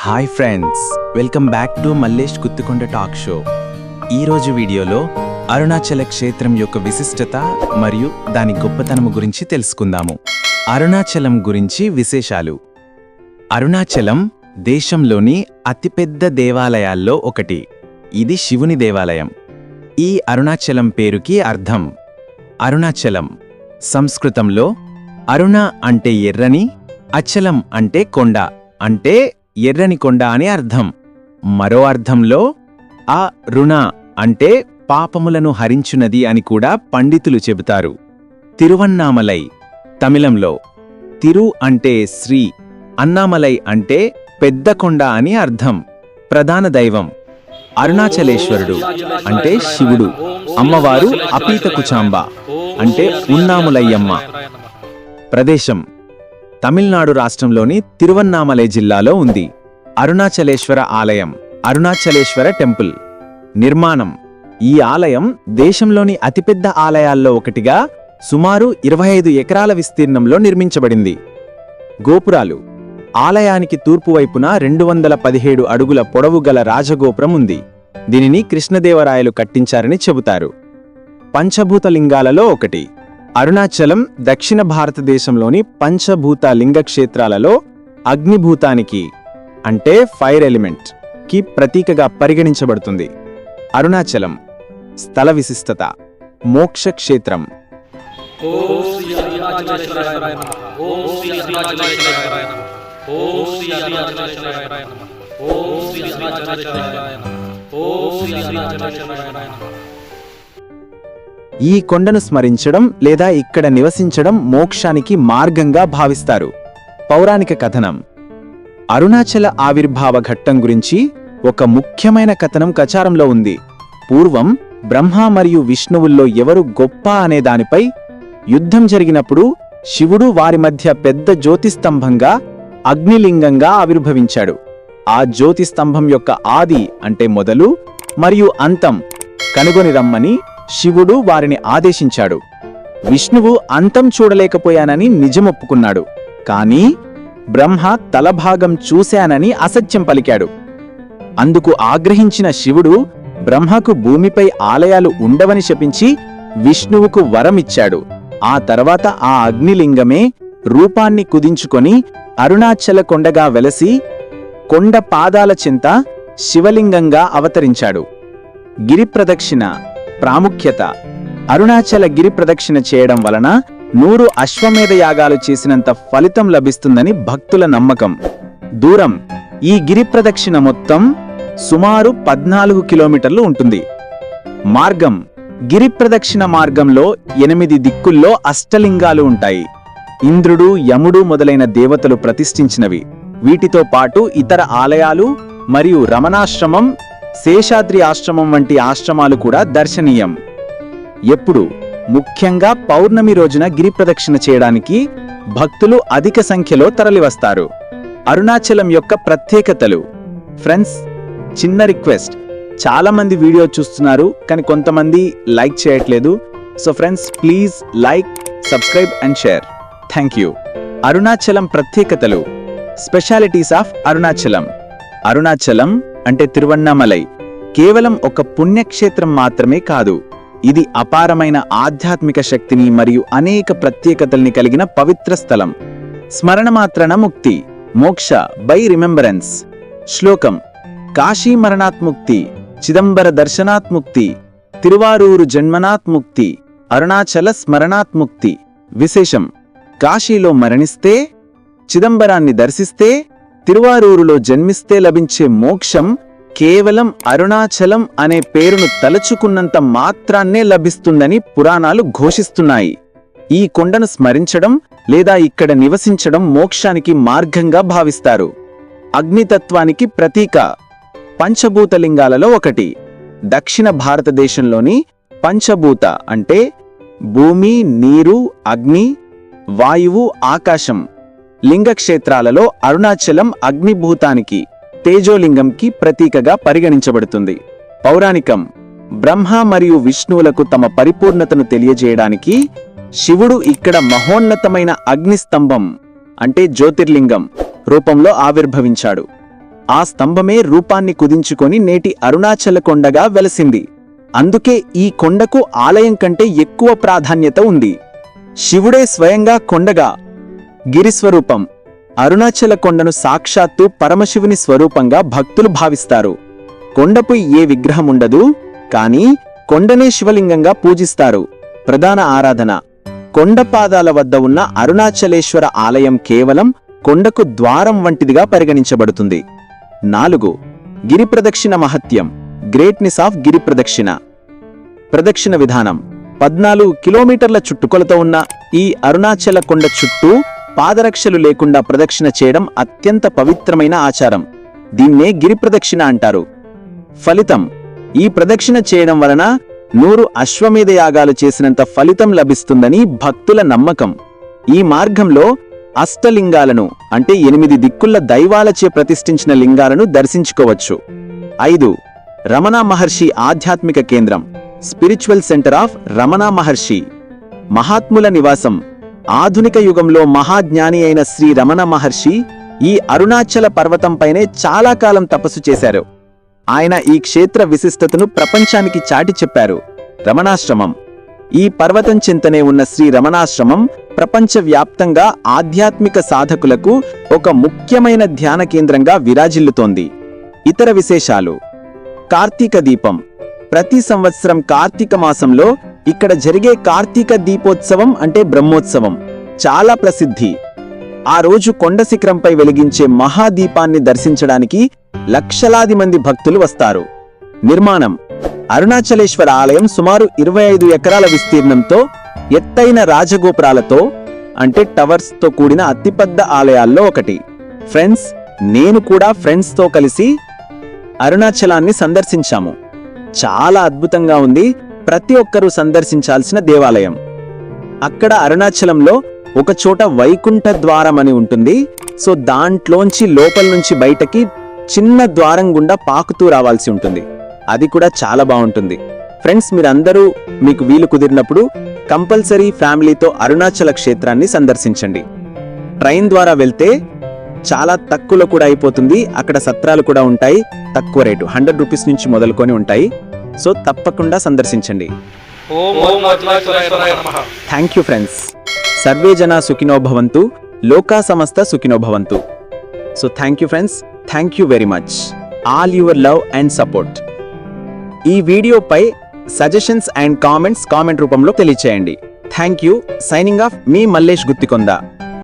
Hi friends welcome back to Mallesh Guttukonda talk show ఈరోజు వీడియోలో అరుణాచల క్షేత్రం యొక్క విశిష్టత మరియు దాని గొప్పతనము గురించి తెలుసుకుందాము. అరుణాచలం గురించి విశేషాలు. అరుణాచలం దేశంలోని అతిపెద్ద దేవాలయాల్లో ఒకటి. ఇది శివుని దేవాలయం. ఈ అరుణాచలం పేరుకి అర్థం. అరుణాచలం సంస్కృతంలో అరుణ అంటే ఎర్రని అచలం అంటే కొండ అంటే ఎర్రని కొండ అని అర్థం. మరో అర్థంలో ఆ రుణ అంటే పాపములను హరించునది అని కూడా పండితులు చెబుతారు. తిరువన్నామలై తమిళంలో తిరు అంటే శ్రీ అన్నామలై అంటే పెద్ద కొండ అని అర్థం. ప్రధాన దైవం అరుణాచలేశ్వరుడు అంటే శివుడు అమ్మవారు అపీత కుచాంబ అంటే ఉన్నాములయ్యమ్మ. ప్రదేశం తమిళనాడు రాష్ట్రంలోని తిరువన్నామలై జిల్లాలో ఉంది. అరుణాచలేశ్వర ఆలయం అరుణాచలేశ్వర టెంపుల్. నిర్మాణం ఈ ఆలయం దేశంలోని అతిపెద్ద ఆలయాల్లో ఒకటిగా సుమారు ఇరవై ఐదు ఎకరాల విస్తీర్ణంలో నిర్మించబడింది. గోపురాలు ఆలయానికి తూర్పు వైపున రెండు వందల పదిహేడు అడుగుల పొడవు గల రాజగోపురం ఉంది. దీనిని కృష్ణదేవరాయలు కట్టించారని చెబుతారు. పంచభూత లింగాలలో ఒకటి. అరుణాచలం దక్షిణ భారతదేశంలోని పంచభూత లింగ క్షేత్రాలలో అగ్నిభూతానికి అంటే ఫైర్ ఎలిమెంట్కి ప్రతీకగా పరిగణించబడుతుంది. అరుణాచలం స్థల విశిష్టత మోక్ష క్షేత్రం. ఈ కొండను స్మరించడం లేదా ఇక్కడ నివసించడం మోక్షానికి మార్గంగా భావిస్తారు. పౌరాణిక కథనం. అరుణాచల ఆవిర్భావ ఘట్టం గురించి ఒక ముఖ్యమైన కథనం కచారంలో ఉంది. పూర్వం బ్రహ్మ మరియు విష్ణువుల్లో ఎవరు గొప్ప అనే దానిపై యుద్ధం జరిగినప్పుడు శివుడు వారి మధ్య పెద్ద జ్యోతిస్తంభంగా అగ్నిలింగంగా ఆవిర్భవించాడు. ఆ జ్యోతిస్తంభం యొక్క ఆది అంటే మొదలు మరియు అంతం కనుగొని రమ్మని శివుడు వారిని ఆదేశించాడు. విష్ణువు అంతం చూడలేకపోయానని నిజమొప్పుకున్నాడు. కాని బ్రహ్మ తలభాగం చూశానని అసత్యం పలికాడు. అందుకు ఆగ్రహించిన శివుడు బ్రహ్మకు భూమిపై ఆలయాలు ఉండవని శపించి విష్ణువుకు వరమిచ్చాడు. ఆ తర్వాత ఆ అగ్నిలింగమే రూపాన్ని కుదించుకొని అరుణాచల కొండగా వెలసి కొండ పాదాల చింత శివలింగంగా అవతరించాడు. గిరిప్రదక్షిణ ప్రాముఖ్యత. అరుణాచల గిరి ప్రదక్షిణ చేయడం వలన నూరు అశ్వమేధ యాగాలు చేసినంత ఫలితం లభిస్తుందని భక్తుల నమ్మకం. దూరం. ఈ గిరి ప్రదక్షిణ మొత్తం సుమారు పద్నాలుగు కిలోమీటర్లు ఉంటుంది. మార్గం. గిరి ప్రదక్షిణ మార్గంలో ఎనిమిది దిక్కుల్లో అష్టలింగాలు ఉంటాయి. ఇంద్రుడు యముడు మొదలైన దేవతలు ప్రతిష్ఠించినవి. వీటితో పాటు ఇతర ఆలయాలు మరియు రమణాశ్రమం శేషాద్రి ఆశ్రమం వంటి ఆశ్రమాలు కూడా దర్శనీయం. ఎప్పుడు? ముఖ్యంగా పౌర్ణమి రోజున గిరి ప్రదక్షిణ చేయడానికి భక్తులు అధిక సంఖ్యలో తరలివస్తారు. అరుణాచలం యొక్క ప్రత్యేకతలు. ఫ్రెండ్స్ చిన్న రిక్వెస్ట్. చాలామంది వీడియో చూస్తున్నారు కానీ కొంతమంది లైక్ చేయట్లేదు. So friends please like subscribe and share. Thank you. Arunachalam ప్రత్యేకతలు. Specialities of Arunachalam. అరుణాచలం అంటే తిరువన్నామలై కేవలం ఒక పుణ్యక్షేత్రం మాత్రమే కాదు ఇది అపారమైన ఆధ్యాత్మిక శక్తిని మరియు అనేక ప్రత్యేకతల్ని కలిగిన పవిత్ర స్థలం. స్మరణమాత్రన ముక్తి మోక్ష బై రిమెంబరెన్స్. శ్లోకం కాశీ మరణాత్ముక్తి చిదంబర దర్శనాత్ముక్తి తిరువారూరు జన్మనాత్ముక్తి అరుణాచల స్మరణాత్ముక్తి విశేషం కాశీలో మరణిస్తే చిదంబరాన్ని దర్శిస్తే తిరువారూరులో జన్మిస్తే లభించే మోక్షం కేవలం అరుణాచలం అనే పేరును తలుచుకున్నంత మాత్రాన్నే లభిస్తుందని పురాణాలు ఘోషిస్తున్నాయి. ఈ కొండను స్మరించడం లేదా ఇక్కడ నివసించడం మోక్షానికి మార్గంగా భావిస్తారు. అగ్నితత్వానికి ప్రతీక. పంచభూతలింగాలలో ఒకటి. దక్షిణ భారతదేశంలోని పంచభూత అంటే భూమి నీరు అగ్ని వాయువు ఆకాశం. లింగక్షేత్రాలలో అరుణాచలం అగ్నిభూతానికి తేజోలింగంకి ప్రతీకగా పరిగణించబడుతుంది. పౌరాణికం బ్రహ్మ మరియు విష్ణువులకు తమ పరిపూర్ణతను తెలియజేయడానికి శివుడు ఇక్కడ మహోన్నతమైన అగ్నిస్తంభం అంటే జ్యోతిర్లింగం రూపంలో ఆవిర్భవించాడు. ఆ స్తంభమే రూపాన్ని కుదించుకొని నేటి అరుణాచల కొండగా వెలసింది. అందుకే ఈ కొండకు ఆలయం కంటే ఎక్కువ ప్రాధాన్యత ఉంది. శివుడే స్వయంగా కొండగా గిరిస్వరూపం. అరుణాచల కొండను సాక్షాత్తు పరమశివుని స్వరూపంగా భక్తులు భావిస్తారు. కొండపై ఏ విగ్రహం ఉండదు కానీ కొండనే శివలింగంగా పూజిస్తారు. ప్రధాన ఆరాధన. కొండ పాదాల వద్ద ఉన్న అరుణాచలేశ్వర ఆలయం కేవలం కొండకు ద్వారం వంటిదిగా పరిగణించబడుతుంది. నాలుగు. గిరి ప్రదక్షిణ మహత్యం. గ్రేట్నెస్ ఆఫ్ గిరి ప్రదక్షిణ ప్రదక్షిణ విధానం. పద్నాలుగు కిలోమీటర్ల చుట్టుకొలత ఉన్న ఈ అరుణాచల కొండ చుట్టూ పాదరక్షలు లేకుండా ప్రదక్షిణ చేయడం అత్యంత పవిత్రమైన ఆచారం. దీన్నే గిరి ప్రదక్షిణ అంటారు. ఫలితం ఈ ప్రదక్షిణ చేయడం వలన నూరు అశ్వమేధ యాగాలు చేసినంత ఫలితం లభిస్తుందని భక్తుల నమ్మకం. ఈ మార్గంలో అష్టలింగాలను అంటే ఎనిమిది దిక్కుల దైవాలచే ప్రతిష్ఠించిన లింగాలను దర్శించుకోవచ్చు. ఐదు రమణ మహర్షి ఆధ్యాత్మిక కేంద్రం spiritual centre of Ramana Maharshi. మహాత్ముల నివాసం ఆధునిక యుగంలో మహాజ్ఞాని అయిన శ్రీ రమణ మహర్షి ఈ అరుణాచల పర్వతంపైనే చాలా కాలం తపస్సు చేశారు. ఆయన ఈ క్షేత్ర విశిష్టతను ప్రపంచానికి చాటి చెప్పారు. రమణాశ్రమం. ఈ పర్వతం చింతనే ఉన్న శ్రీ రమణాశ్రమం ప్రపంచవ్యాప్తంగా ఆధ్యాత్మిక సాధకులకు ఒక ముఖ్యమైన ధ్యాన కేంద్రంగా విరాజిల్లుతోంది. ఇతర విశేషాలు. కార్తీక దీపం. ప్రతి సంవత్సరం కార్తీక మాసంలో ఇక్కడ జరిగే కార్తీక దీపోత్సవం అంటే బ్రహ్మోత్సవం. చాలా ప్రసిద్ధి. ఆ రోజు కొండ శిఖరంపై వెలిగించే మహాదీపాన్ని దర్శించడానికి లక్షలాది మంది భక్తులు వస్తారు. నిర్మాణం. అరుణాచలేశ్వర ఆలయం సుమారు ఇరవై ఐదు ఎకరాల విస్తీర్ణంతో ఎత్తైన రాజగోపురాలతో అంటే టవర్స్తో కూడిన అతిపెద్ద ఆలయాల్లో ఒకటి. ఫ్రెండ్స్ నేను కూడా ఫ్రెండ్స్తో కలిసి అరుణాచలాన్ని సందర్శించాము. చాలా అద్భుతంగా ఉంది. ప్రతి ఒక్కరూ సందర్శించాల్సిన దేవాలయం. అక్కడ అరుణాచలంలో ఒక చోట వైకుంఠ ద్వారం అని ఉంటుంది. సో దాంట్లోంచి లోపల నుంచి బయటకి చిన్న ద్వారం గుండా పాకుతూ రావాల్సి ఉంటుంది. అది కూడా చాలా బాగుంటుంది. ఫ్రెండ్స్ మీరందరూ మీకు వీలు కుదిరినప్పుడు కంపల్సరీ ఫ్యామిలీతో అరుణాచల క్షేత్రాన్ని సందర్శించండి. ట్రైన్ ద్వారా వెళ్తే చాలా తక్కువలో కూడా అయిపోతుంది. అక్కడ సత్రాలు కూడా ఉంటాయి. తక్కువ రేటు హండ్రెడ్ రూపీస్ నుంచి మొదలుకొని ఉంటాయి. సో తప్పకుండా సందర్శించండి. థ్యాంక్ యూ ఫ్రెండ్స్ సర్వే జన సుఖినో భవంతు లోకా సమస్త సుఖినో భవంతు. So thank you friends thank you very much all your love and support ఈ వీడియోపై సజెషన్స్ అండ్ కామెంట్స్ కామెంట్ రూపంలో తెలియచేయండి. థ్యాంక్ యూ సైనింగ్ ఆఫ్ మీ మల్లేష్ గుత్తికొంద